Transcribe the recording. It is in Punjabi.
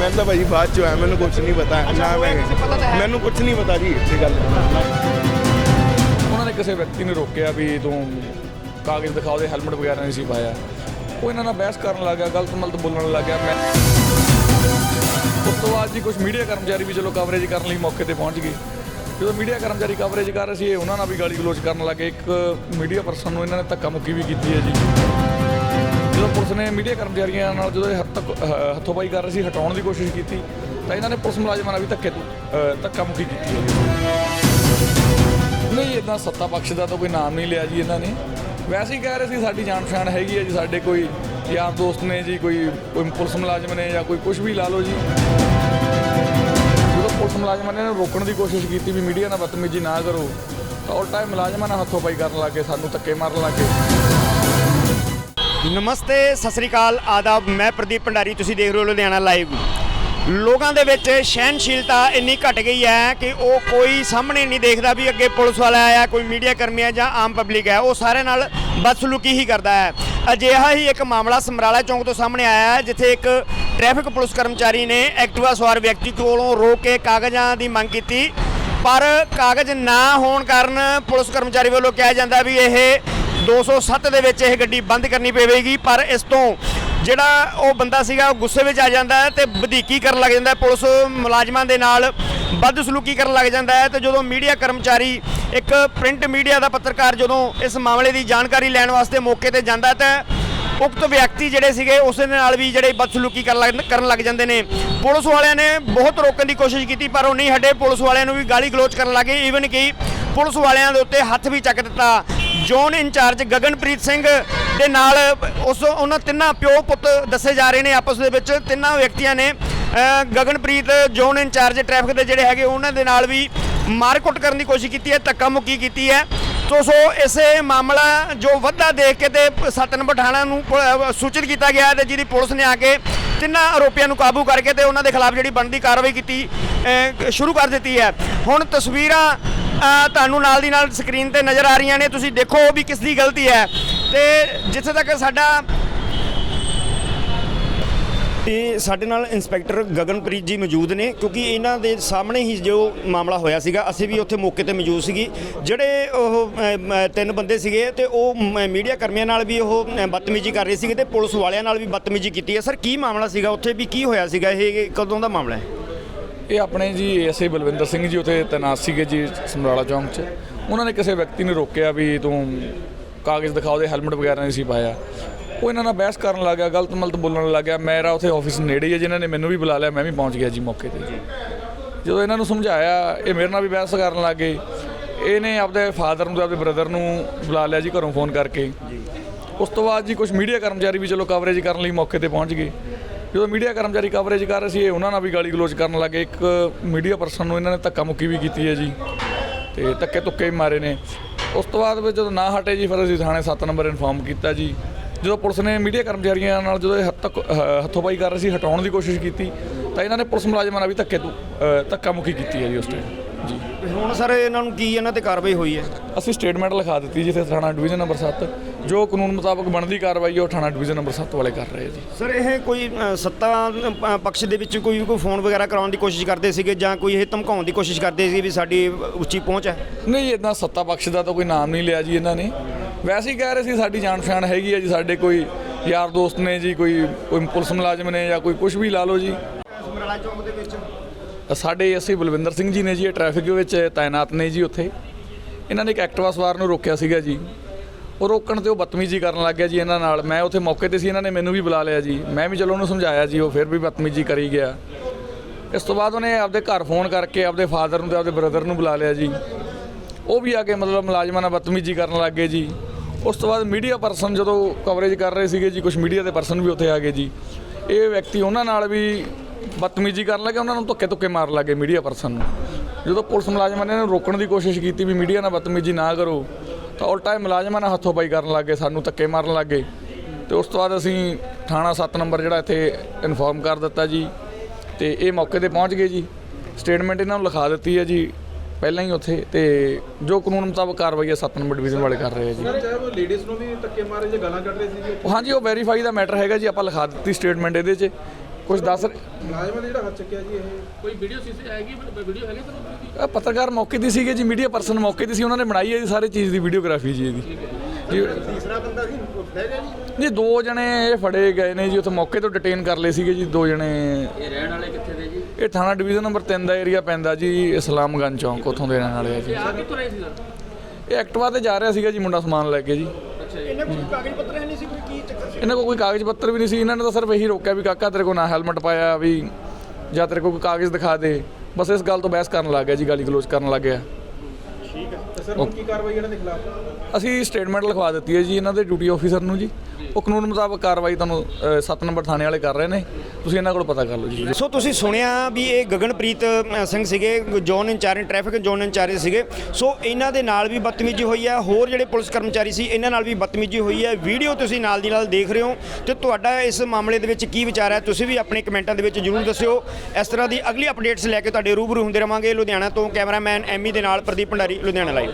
ਮੈਂ ਤਾਂ ਭਾਈ ਬਾਅਦ ਚ ਆਇਆ ਮੈਨੂੰ ਕੁਝ ਨਹੀਂ ਪਤਾ ਨਾ ਮੈਂ ਮੈਨੂੰ ਕੁਝ ਨਹੀਂ ਪਤਾ ਜੀ ਇਹ ਗੱਲ ਉਹਨਾਂ ਨੇ ਕਿਸੇ ਵਿਅਕਤੀ ਨੂੰ ਰੋਕਿਆ ਵੀ ਤੂੰ ਕਾਗਜ਼ ਦਿਖਾਓ ਦੇ ਹੈਲਮਟ ਵਗੈਰਾ ਨਹੀਂ ਸੀ ਪਾਇਆ। ਉਹ ਇਹਨਾਂ ਨਾਲ ਬਹਿਸ ਕਰਨ ਲੱਗਾ ਗਲਤ ਮਲਤ ਬੋਲਣ ਲੱਗਾ ਮੈਂ ਉਸ ਤੋਂ ਬਾਅਦ ਜੀ ਕੁਝ ਮੀਡੀਆ ਕਰਮਚਾਰੀ ਵੀ ਚਲੋ ਕਵਰੇਜ ਕਰਨ ਲਈ ਮੌਕੇ ਤੇ ਪਹੁੰਚ ਗਏ। ਜਦੋਂ ਮੀਡੀਆ ਕਰਮਚਾਰੀ ਕਵਰੇਜ ਕਰ ਰਹੇ ਸੀ, ਇਹ ਉਹਨਾਂ ਨਾਲ ਵੀ ਗਾਲੀ ਗਲੋਚ ਕਰਨ ਲੱਗੇ। ਇੱਕ ਮੀਡੀਆ ਪਰਸਨ ਨੂੰ ਇਹਨਾਂ ਨੇ ਧੱਕਾ ਮੁੱਕੀ ਵੀ ਕੀਤੀ ਹੈ ਜੀ। ਜਦੋਂ ਪੁਲਿਸ ਨੇ ਮੀਡੀਆ ਕਰਮਚਾਰੀਆਂ ਨਾਲ ਜਦੋਂ ਇਹ ਹੱਥ ਹੱਥੋਂ ਪਾਈ ਕਰ ਰਹੇ ਸੀ, ਹਟਾਉਣ ਦੀ ਕੋਸ਼ਿਸ਼ ਕੀਤੀ, ਤਾਂ ਇਹਨਾਂ ਨੇ ਪੁਲਿਸ ਮੁਲਾਜ਼ਮਾਂ ਨਾਲ ਵੀ ਧੱਕੇ ਧੱਕਾ ਮੁੱਕੀ ਕੀਤੀ ਹੈ ਨਹੀਂ ਇਦਾਂ ਸੱਤਾ ਪੱਖ ਦਾ ਤਾਂ ਕੋਈ ਨਾਮ ਨਹੀਂ ਲਿਆ ਜੀ ਇਹਨਾਂ ਨੇ। ਵੈਸੇ ਹੀ ਕਹਿ ਰਹੇ ਸੀ, ਸਾਡੀ ਜਾਣ ਪਛਾਣ ਹੈਗੀ ਹੈ ਜੀ, ਸਾਡੇ ਕੋਈ ਯਾਰ ਦੋਸਤ ਨੇ ਜੀ ਕੋਈ ਕੋਈ ਪੁਲਿਸ ਮੁਲਾਜ਼ਮ ਨੇ ਜਾਂ ਕੋਈ ਕੁਝ ਵੀ ਲਾ ਲਓ ਜੀ। ਜਦੋਂ ਪੁਲਿਸ ਮੁਲਾਜ਼ਮਾਂ ਨੇ ਰੋਕਣ ਦੀ ਕੋਸ਼ਿਸ਼ ਕੀਤੀ ਵੀ ਮੀਡੀਆ ਨਾਲ ਬਦਤਮੀਜ਼ੀ ਨਾ ਕਰੋ, ਤਾਂ ਉਲਟਾ ਇਹ ਮੁਲਾਜ਼ਮਾਂ ਨਾਲ ਹੱਥੋਂ ਪਾਈ ਕਰਨ ਲੱਗੇ, ਸਾਨੂੰ ਧੱਕੇ ਮਾਰਨ ਲੱਗੇ। ਨਮਸਤੇ, ਸਤਿ ਸ੍ਰੀ ਅਕਾਲ, ਆਦਾਬ, ਮੈਂ ਪ੍ਰਦੀਪ ਭੰਡਾਰੀ, ਤੁਸੀਂ ਦੇਖ ਰਹੇ ਹੋ ਲੁਧਿਆਣਾ ਲਾਈਵ। ਲੋਕਾਂ ਦੇ ਵਿੱਚ ਸਹਿਨਸ਼ੀਲਤਾ ਇੰਨੀ ਘਟ ਗਈ ਹੈ ਕਿ ਉਹ ਕੋਈ ਸਾਹਮਣੇ ਨਹੀਂ ਦੇਖਦਾ ਵੀ ਅੱਗੇ ਪੁਲਿਸ ਵਾਲਾ ਆਇਆ, ਕੋਈ ਮੀਡੀਆ ਕਰਮੀ ਹੈ ਜਾਂ ਆਮ ਪਬਲਿਕ ਹੈ। ਉਹ ਸਾਰੇ ਨਾਲ ਬਦਸਲੂਕੀ ਹੀ ਕਰਦਾ ਹੈ। ਅਜਿਹਾ ਹੀ ਇੱਕ ਮਾਮਲਾ ਸਮਰਾਲਾ ਚੌਂਕ ਤੋਂ ਸਾਹਮਣੇ ਆਇਆ ਹੈ, ਜਿੱਥੇ ਇੱਕ ਟ੍ਰੈਫਿਕ ਪੁਲਿਸ ਕਰਮਚਾਰੀ ਨੇ ਐਕਟਿਵਾ ਸਵਾਰ ਵਿਅਕਤੀ ਕੋਲੋਂ ਰੋਕ ਕੇ ਕਾਗਜ਼ਾਂ ਦੀ ਮੰਗ ਕੀਤੀ। ਪਰ ਕਾਗਜ਼ ਨਾ ਹੋਣ ਕਾਰਨ ਪੁਲਿਸ ਕਰਮਚਾਰੀ ਵੱਲੋਂ ਕਿਹਾ ਜਾਂਦਾ ਵੀ ਇਹ 207 ਦੇ ਵਿੱਚ ਇਹ ਗੱਡੀ ਬੰਦ ਕਰਨੀ ਪਵੇਗੀ, ਪਰ ਇਸ ਤੋਂ ਜਿਹੜਾ ਉਹ ਬੰਦਾ ਸੀਗਾ, ਉਹ ਗੁੱਸੇ ਵਿੱਚ ਆ ਜਾਂਦਾ ਹੈ ਤੇ ਵਧੀਕੀ ਕਰਨ ਲੱਗ ਜਾਂਦਾ ਹੈ। ਪੁਲਿਸ ਮੁਲਾਜ਼ਮਾਂ ਦੇ ਨਾਲ ਬਦਸਲੂਕੀ ਕਰਨ ਲੱਗ ਜਾਂਦਾ ਹੈ ਤੇ ਜਦੋਂ ਮੀਡੀਆ ਕਰਮਚਾਰੀ ਇੱਕ ਪ੍ਰਿੰਟ ਮੀਡੀਆ ਦਾ ਪੱਤਰਕਾਰ ਜਦੋਂ ਇਸ ਮਾਮਲੇ ਦੀ ਜਾਣਕਾਰੀ ਲੈਣ ਵਾਸਤੇ ਮੌਕੇ ਤੇ ਜਾਂਦਾ ਤਾਂ ਉਕਤ ਵਿਅਕਤੀ ਜਿਹੜੇ ਸੀਗੇ, ਉਸ ਦੇ ਨਾਲ ਵੀ ਜਿਹੜੇ ਬਦਸਲੂਕੀ ਕਰਨ ਲੱਗ ਕਰਨ ਲੱਗ ਜਾਂਦੇ ਨੇ। ਪੁਲਿਸ ਵਾਲਿਆਂ ਨੇ ਬਹੁਤ ਰੋਕਣ ਦੀ ਕੋਸ਼ਿਸ਼ ਕੀਤੀ, ਪਰ ਉਹ ਨਹੀਂ ਹਟੇ। ਪੁਲਿਸ ਵਾਲਿਆਂ ਨੂੰ ਵੀ ਗਾਲੀ ਗਲੋਚ ਕਰਨ ਲੱਗੇ। ਈਵਨ ਕਿ ਪੁਲਿਸ ਵਾਲਿਆਂ ਦੇ ਉੱਤੇ ਹੱਥ ਵੀ ਚੱਕ ਦਿੱਤਾ। ਜ਼ੋਨ ਇੰਚਾਰਜ ਗਗਨਪ੍ਰੀਤ ਸਿੰਘ ਦੇ ਨਾਲ ਉਸ ਉਹਨਾਂ ਤਿੰਨਾਂ ਪਿਓ ਪੁੱਤ ਦੱਸੇ ਜਾ ਰਹੇ ਨੇ ਆਪਸ ਦੇ ਵਿੱਚ। ਤਿੰਨਾਂ ਵਿਅਕਤੀਆਂ ਨੇ ਗਗਨਪ੍ਰੀਤ, ਜ਼ੋਨ ਇੰਚਾਰਜ ਟ੍ਰੈਫਿਕ ਦੇ ਜਿਹੜੇ ਹੈਗੇ, ਉਹਨਾਂ ਦੇ ਨਾਲ ਵੀ ਮਾਰਕੁੱਟ ਕਰਨ ਦੀ ਕੋਸ਼ਿਸ਼ ਕੀਤੀ ਹੈ, ਧੱਕਾ ਮੁੱਕੀ ਕੀਤੀ ਹੈ। ਤੋ ਸੋ ਇਸੇ ਮਾਮਲਾ ਜੋ ਵੱਧਾ ਦੇਖ ਕੇ ਤੇ ਸੱਤ ਨੰਬਰ ਨੂੰ ਪੁ- ਸੂਚਿਤ ਕੀਤਾ ਗਿਆ ਹੈ ਤੇ ਜਿਹਦੀ ਪੁਲਿਸ ਨੇ ਆ ਕੇ ਤਿੰਨਾਂ ਆਰੋਪੀਆਂ ਨੂੰ ਕਾਬੂ ਕਰਕੇ ਤੇ ਉਹਨਾਂ ਦੇ ਖਿਲਾਫ ਜਿਹੜੀ ਬਣਦੀ ਕਾਰਵਾਈ ਕੀਤੀ ਸ਼ੁਰੂ ਕਰ ਦਿੱਤੀ ਹੈ। ਹੁਣ ਤਸਵੀਰਾਂ ਤੁਹਾਨੂੰ ਨਾਲ ਦੀ ਨਾਲ ਸਕਰੀਨ ਤੇ ਨਜ਼ਰ ਆ ਰਹੀਆਂ ਨੇ। ਤੁਸੀਂ ਦੇਖੋ ਵੀ ਕਿਸ ਦੀ ਗਲਤੀ ਹੈ। ਤੇ ਜਿੱਥੇ ਤੱਕ ਸਾਡਾ ਤੇ ਸਾਡੇ ਨਾਲ ਇੰਸਪੈਕਟਰ ਗਗਨਪ੍ਰੀਤ ਜੀ ਮੌਜੂਦ ਨੇ ਕਿਉਂਕਿ ਇਹਨਾਂ ਦੇ ਸਾਹਮਣੇ ਹੀ ਜੋ ਮਾਮਲਾ ਹੋਇਆ ਸੀਗਾ ਅਸੀਂ ਵੀ ਉੱਥੇ ਮੌਕੇ ਤੇ ਮੌਜੂਦ ਸੀਗੀ। ਜਿਹੜੇ ਉਹ ਤਿੰਨ ਬੰਦੇ ਸੀਗੇ ਤੇ ਉਹ ਮ, ਮੀਡੀਆ ਕਰਮੀਆਂ ਨਾਲ ਵੀ ਉਹ ਬਦਤਮੀਜ਼ੀ ਕਰ ਰਹੇ ਸੀਗੇ ਤੇ ਪੁਲਿਸ ਵਾਲਿਆਂ ਨਾਲ ਵੀ ਬਦਤਮੀਜ਼ੀ ਕੀਤੀ ਹੈ। ਸਰ ਕੀ ਮਾਮਲਾ ਸੀਗਾ? ਉੱਥੇ ਵੀ ਕੀ ਹੋਇਆ ਸੀਗਾ? ਇਹ ਕਦੋਂ ਦਾ ਮਾਮਲਾ ਹੈ? ਇਹ ਆਪਣੇ ਜੀ ਐਸਏ ਬਲਵਿੰਦਰ ਸਿੰਘ ਜੀ ਉੱਥੇ ਤੈਨਾਤ ਸੀਗੇ ਜੀ ਸਮਰਾਲਾ ਚੌਂਕ 'ਚ। ਉਹਨਾਂ ਨੇ ਕਿਸੇ ਵਿਅਕਤੀ ਨੂੰ ਰੋਕਿਆ ਵੀ ਤੂੰ ਕਾਗਜ਼ ਦਿਖਾਓ ਦੇ ਹੈਲਮਟ ਵਗੈਰਾ ਨਹੀਂ ਸੀ ਪਾਇਆ। ਉਹ ਇਹਨਾਂ ਨਾਲ ਬਹਿਸ ਕਰਨ ਲੱਗਾ ਗਲਤ ਮਲਤ ਬੋਲਣ ਲੱਗਾ ਮੇਰਾ ਉੱਥੇ ਆਫਿਸ ਨੇੜੇ ਹੀ ਹੈ ਜਿਨ੍ਹਾਂ ਨੇ ਮੈਨੂੰ ਵੀ ਬੁਲਾ ਲਿਆ ਮੈਂ ਵੀ ਪਹੁੰਚ ਗਿਆ ਜੀ ਮੌਕੇ ਤੇ। ਜਦੋਂ ਇਹਨਾਂ ਨੂੰ ਸਮਝਾਇਆ ਇਹ ਮੇਰੇ ਨਾਲ ਵੀ ਬਹਿਸ ਕਰਨ ਲੱਗੇ ਇਹਨੇ ਆਪਦੇ ਫਾਦਰ ਨੂੰ ਤੇ ਆਪਦੇ ਬ੍ਰਦਰ ਨੂੰ ਬੁਲਾ ਲਿਆ ਜੀ ਘਰੋਂ ਫੋਨ ਕਰਕੇ। ਉਸ ਤੋਂ ਬਾਅਦ ਜੀ ਕੁਝ ਮੀਡੀਆ ਕਰਮਚਾਰੀ ਵੀ ਚਲੋ ਕਵਰੇਜ ਕਰਨ ਲਈ ਮੌਕੇ ਤੇ ਪਹੁੰਚ ਗਏ। ਜਦੋਂ ਮੀਡੀਆ ਕਰਮਚਾਰੀ ਕਵਰੇਜ ਕਰ ਰਹੇ ਸੀ ਇਹ ਉਹਨਾਂ ਨਾਲ ਵੀ ਗਾਲੀ ਗਲੋਚ ਕਰਨ ਲੱਗੇ ਇੱਕ ਮੀਡੀਆ ਪਰਸਨ ਨੂੰ ਇਹਨਾਂ ਨੇ ਧੱਕਾ ਮੁੱਕੀ ਵੀ ਕੀਤੀ ਹੈ ਜੀ। ਤੇ ਧੱਕੇ ਤੁੱਕੇ ਵੀ ਮਾਰੇ ਨੇ। ਉਸ ਤੋਂ ਬਾਅਦ ਵਿੱਚ ਜਦੋਂ ਨਾ ਹਟੇ ਜੀ ਫਿਰ ਅਸੀਂ ਥਾਣੇ 7 ਨੰਬਰ ਇਨਫਾਰਮ ਕੀਤਾ ਜੀ। ਜਦੋਂ ਪੁਲਿਸ ਨੇ ਮੀਡੀਆ ਕਰਮਚਾਰੀਆਂ ਨਾਲ ਜਦੋਂ ਇਹ ਹੱਥ ਹੱਥੋਂ ਪਾਈ ਕਰ ਰਹੇ ਸੀ ਹਟਾਉਣ ਦੀ ਕੋਸ਼ਿਸ਼ ਕੀਤੀ ਤਾਂ ਇਹਨਾਂ ਨੇ ਪੁਲਿਸ ਮੁਲਾਜ਼ਮਾਂ ਨਾਲ ਵੀ ਧੱਕੇ ਤੋਂ ਧੱਕਾ ਮੁੱਕੀ ਕੀਤੀ ਹੈ ਜੀ ਉਸ ਟਾਈਮ ਜੀ। ਹੁਣ ਸਰ ਇਹਨਾਂ ਨੂੰ ਕੀ ਇਹਨਾਂ ਤੇ ਕਾਰਵਾਈ ਹੋਈ ਹੈ? ਅਸੀਂ ਸਟੇਟਮੈਂਟ ਲਿਖਾ ਦਿੱਤੀ ਜਿੱਥੇ ਥਾਣਾ ਡਿਵੀਜ਼ਨ ਨੰਬਰ 7 ਜੋ ਕਾਨੂੰਨ ਮੁਤਾਬਕ ਬਣਦੀ ਕਾਰਵਾਈ ਉਹ ਥਾਣਾ ਡਿਵੀਜ਼ਨ ਨੰਬਰ 7 ਵਾਲੇ ਕਰ ਰਹੇ ਜੀ। ਸਰ ਇਹ ਕੋਈ ਸੱਤਾ ਪਕਸ਼ ਦੇ ਵਿੱਚ ਕੋਈ ਕੋਈ ਫੋਨ ਵਗੈਰਾ ਕਰਾਉਣ ਦੀ ਕੋਸ਼ਿਸ਼ ਕਰਦੇ ਸੀਗੇ ਜਾਂ ਕੋਈ ਇਹ ਧਮਕਾਉਣ ਦੀ ਕੋਸ਼ਿਸ਼ ਕਰਦੇ ਸੀ ਵੀ ਸਾਡੀ ਉੱਚੀ ਪਹੁੰਚ ਹੈ? ਨਹੀਂ ਇਦਾਂ ਸੱਤਾ ਪੱਖ ਦਾ ਤਾਂ ਕੋਈ ਨਾਮ ਨਹੀਂ ਲਿਆ ਜੀ ਇਹਨਾਂ ਨੇ। ਵੈਸੇ ਹੀ ਕਹਿ ਰਹੇ ਸੀ ਸਾਡੀ ਜਾਣ ਪਛਾਣ ਹੈਗੀ ਹੈ ਜੀ ਸਾਡੇ ਕੋਈ ਯਾਰ ਦੋਸਤ ਨੇ ਜੀ ਕੋਈ ਕੋਈ ਪੁਲਿਸ ਮੁਲਾਜ਼ਮ ਨੇ ਜਾਂ ਕੋਈ ਕੁਝ ਵੀ ਲਾ ਲਓ ਜੀ। ਸਮਰਾਲਾ ਚੌਂਕ ਦੇ ਵਿੱਚ? ਸਾਡੇ ਅਸੀਂ ਬਲਵਿੰਦਰ ਸਿੰਘ ਜੀ ਨੇ ਜੀ ਇਹ ਟ੍ਰੈਫਿਕ ਵਿੱਚ ਤਾਇਨਾਤ ਨੇ ਜੀ ਉੱਥੇ। ਇਹਨਾਂ ਨੇ ਇੱਕ ਐਕਟਿਵਾ ਸਵਾਰ ਨੂੰ ਰੋਕਿਆ ਸੀਗਾ ਜੀ। ਉਹ ਰੋਕਣ ਤੇ ਉਹ ਬਦਤਮੀਜ਼ੀ ਕਰਨ ਲੱਗ ਗਿਆ ਜੀ ਇਹਨਾਂ ਨਾਲ। ਮੈਂ ਉੱਥੇ ਮੌਕੇ ਤੇ ਸੀ, ਇਹਨਾਂ ਨੇ ਮੈਨੂੰ ਵੀ ਬੁਲਾ ਲਿਆ ਜੀ। ਮੈਂ ਵੀ ਚਲੋ ਉਹਨੂੰ ਸਮਝਾਇਆ ਜੀ, ਉਹ ਫਿਰ ਵੀ ਬਦਤਮੀਜ਼ੀ ਕਰੀ ਗਿਆ। ਇਸ ਤੋਂ ਬਾਅਦ ਉਹਨੇ ਆਪਦੇ ਘਰ ਫੋਨ ਕਰਕੇ ਆਪਦੇ ਫਾਦਰ ਨੂੰ ਤੇ ਆਪਦੇ ਬ੍ਰਦਰ ਨੂੰ ਬੁਲਾ ਲਿਆ ਜੀ। ਉਹ ਵੀ ਆ ਕੇ ਮਤਲਬ ਮੁਲਾਜ਼ਮਾਂ ਨਾਲ ਬਦਤਮੀਜ਼ੀ ਕਰਨ ਲੱਗ ਗਏ ਜੀ। ਉਸ ਤੋਂ ਬਾਅਦ ਮੀਡੀਆ ਪਰਸਨ ਜਦੋਂ ਕਵਰੇਜ ਕਰ ਰਹੇ ਸੀਗੇ ਜੀ ਕੁਝ ਮੀਡੀਆ ਦੇ ਪਰਸਨ ਵੀ ਉੱਥੇ ਆ ਗਏ ਜੀ। ਇਹ ਵਿਅਕਤੀ ਉਹਨਾਂ ਨਾਲ ਵੀ ਬਦਤਮੀਜ਼ੀ ਕਰਨ ਲੱਗੇ, ਉਹਨਾਂ ਨੂੰ ਧੱਕੇ ਧੁੱਕੇ ਮਾਰਨ ਲੱਗੇ ਮੀਡੀਆ ਪਰਸਨ ਨੂੰ। ਜਦੋਂ ਪੁਲਿਸ ਮੁਲਾਜ਼ਮਾਂ ਨੇ ਇਹਨੂੰ ਰੋਕਣ ਦੀ ਕੋਸ਼ਿਸ਼ ਕੀਤੀ ਵੀ ਮੀਡੀਆ ਨਾਲ ਬਦਤਮੀਜ਼ੀ ਨਾ ਕਰੋ ਤਾਂ ਉਲਟਾ ਇਹ ਮੁਲਾਜ਼ਮਾਂ ਨਾਲ ਹੱਥੋਂ ਪਾਈ ਕਰਨ ਲੱਗੇ ਸਾਨੂੰ ਧੱਕੇ ਮਾਰਨ ਲੱਗੇ ਤੇ ਉਸ ਤੋਂ ਬਾਅਦ ਅਸੀਂ ਥਾਣਾ 7 ਨੰਬਰ ਜਿਹੜਾ ਇੱਥੇ ਇਨਫੋਰਮ ਕਰ ਦਿੱਤਾ ਜੀ। ਤੇ ਇਹ ਮੌਕੇ ਤੇ ਪਹੁੰਚ ਗਏ ਜੀ। ਸਟੇਟਮੈਂਟ ਇਹਨਾਂ ਨੂੰ ਲਿਖਾ ਦਿੱਤੀ ਹੈ ਜੀ ਪਹਿਲਾਂ ਹੀ ਉੱਥੇ। ਤੇ ਜੋ ਕਾਨੂੰਨ ਮੁਤਾਬਕ ਕਾਰਵਾਈ ਹੈ 7 ਨੰਬਰ ਡਿਵੀਜ਼ਨ ਵਾਲੇ ਕਰ ਰਹੇ ਆ ਜੀ। ਸਰ ਚਾਹੇ ਉਹ ਲੇਡੀਜ਼ ਨੂੰ ਵੀ ਧੱਕੇ ਮਾਰੇ ਜੇ ਗਾਲਾਂ ਕੱਢ ਰਹੇ ਸੀਗੇ ਹਾਂਜੀ ਉਹ ਵੈਰੀਫਾਈ ਦਾ ਮੈਟਰ ਹੈਗਾ ਜੀ ਆਪਾਂ ਲਿਖਾ ਦਿੱਤੀ ਸਟੇਟਮੈਂਟ ਇਹਦੇ 'ਚ। ਕੁਝ ਦੱਸ ਮੁਲਾਜ਼ਮਾਂ ਜਿਹੜਾ ਹੱਥ ਚੱਕਿਆ ਜੀ ਇਹ। ਕੋਈ ਵੀਡੀਓ ਸੀ ਹੈਗੀ ਵੀਡੀਓ ਹੈਗੀ ਇਹ ਪੱਤਰਕਾਰ ਮੌਕੇ ਦੀ ਸੀਗੇ ਜੀ ਮੀਡੀਆ ਪਰਸਨ ਮੌਕੇ ਦੀ ਸੀ ਉਹਨਾਂ ਨੇ ਬਣਾਈ ਹੈ ਜੀ ਸਾਰੇ ਚੀਜ਼ ਦੀ ਵੀਡੀਓਗ੍ਰਾਫੀ ਜੀ ਇਹਦੀ। ਜੀ। ਤੀਸਰਾ ਬੰਦਾ ਸੀ ਫੜਿਆ ਗਿਆ ਜੀ। ਜੀ ਦੋ ਜਣੇ ਇਹ ਫੜੇ ਗਏ ਨੇ ਜੀ ਉੱਥੇ ਮੌਕੇ ਤੋਂ ਡਿਟੇਨ ਕਰ ਲਏ ਸੀਗੇ ਜੀ ਦੋ ਜਣੇ। ਇਹ ਰਹਿਣ ਵਾਲੇ ਕਿੱਥੇ ਦੇ ਜੀ? ਇਹ ਥਾਣਾ ਡਿਵੀਜ਼ਨ ਨੰਬਰ 3 ਦਾ ਏਰੀਆ ਪੈਂਦਾ ਜੀ ਇਸਲਾਮਗੰਜ ਚੌਂਕ ਉੱਥੋਂ ਦੇ ਰਹਿਣ ਵਾਲੇ ਆ ਜੀ। ਆ ਕਿੱਥੋਂ ਰਹੇ ਸੀ ਸਰ ਇਹ ਐਕਟਿਵਾ ਤੇ ਜਾ ਰਿਹਾ ਸੀਗਾ ਜੀ ਮੁੰਡਾ ਸਮਾਨ ਲੈ ਕੇ ਜੀ। ਇਹਨਾਂ ਕੋਲ ਕਾਗਜ਼ ਪੱਤਰ ਹੈ ਨਹੀਂ ਸੀ ਕੋਈ? ਇਹਨਾਂ ਕੋਲ ਕੋਈ ਕਾਗਜ਼ ਪੱਤਰ ਵੀ ਨਹੀਂ ਸੀ, ਇਹਨਾਂ ਨੇ ਤਾਂ ਸਿਰਫ ਇਹੀ ਰੋਕਿਆ ਵੀ ਕਾਕਾ ਤੇਰੇ ਕੋਲ ਨਾ ਹੈਲਮਟ ਪਾਇਆ, ਵੀ ਜਾਂ ਤੇਰੇ ਕੋਲ ਕੋਈ ਕਾਗਜ਼ ਦਿਖਾ ਦੇ। ਬਸ ਇਸ ਗੱਲ ਤੋਂ ਬਹਿਸ ਕਰਨ ਲੱਗ ਗਿਆ ਜੀ ਗਾਲੀ ਗਲੋਚ ਕਰਨ ਲੱਗ ਗਿਆ। ਸਰ ਹੁਣ ਕੀ ਕਾਰਵਾਈ ਇਹਨਾਂ ਦੇ ਖਿਲਾਫ? ਅਸੀਂ ਸਟੇਟਮੈਂਟ ਲਿਖਵਾ ਦਿੱਤੀ ਹੈ ਜੀ ਇਹਨਾਂ ਦੇ ਡਿਊਟੀ ਆਫੀਸਰ ਨੂੰ ਜੀ। ਉਹ ਕਾਨੂੰਨ ਮੁਤਾਬਕ ਕਾਰਵਾਈ ਤੁਹਾਨੂੰ 7 ਨੰਬਰ ਥਾਣੇ ਵਾਲੇ ਕਰ ਰਹੇ ਨੇ। ਤੁਸੀਂ ਇਹਨਾਂ ਕੋਲ ਪਤਾ ਕਰ ਲਓ ਜੀ। ਸੋ ਤੁਸੀਂ ਸੁਣਿਆ ਵੀ ਇਹ ਗਗਨਪ੍ਰੀਤ ਸਿੰਘ ਸੀਗੇ zone incharge traffic zone incharge ਸੀਗੇ। ਸੋ ਇਹਨਾਂ ਦੇ ਨਾਲ ਵੀ ਬਦਤਮੀਜ਼ੀ ਹੋਈ ਹੈ ਹੋਰ ਜਿਹੜੇ ਪੁਲਿਸ ਕਰਮਚਾਰੀ ਸੀ ਇਹਨਾਂ ਨਾਲ ਵੀ ਬਦਤਮੀਜ਼ੀ ਹੋਈ ਹੈ। ਵੀਡੀਓ ਤੁਸੀਂ ਨਾਲ ਦੀ ਨਾਲ ਦੇਖ ਰਹੇ ਹੋ ਤੇ ਤੁਹਾਡਾ ਇਸ ਮਾਮਲੇ ਦੇ ਵਿੱਚ ਕੀ ਵਿਚਾਰ ਹੈ ਤੁਸੀਂ ਵੀ ਆਪਣੇ ਕਮੈਂਟਾਂ ਦੇ ਵਿੱਚ ਜਰੂਰ ਦੱਸਿਓ। ਇਸ ਤਰ੍ਹਾਂ ਦੀ ਅਗਲੀ ਅਪਡੇਟਸ ਲੈ ਕੇ ਤੁਹਾਡੇ ਰੂਬਰੂ ਹੁੰਦੇ ਰਵਾਂਗੇ ਲੁਧਿਆਣਾ ਤੋਂ ਕੈਮਰਾਮੈਨ ਐਮੀ ਦੇ ਨਾਲ ਪ੍ਰਦੀਪ ਭੰਡਾਰੀ ਲੁਧਿਆਣਾ ਲਾਈਵ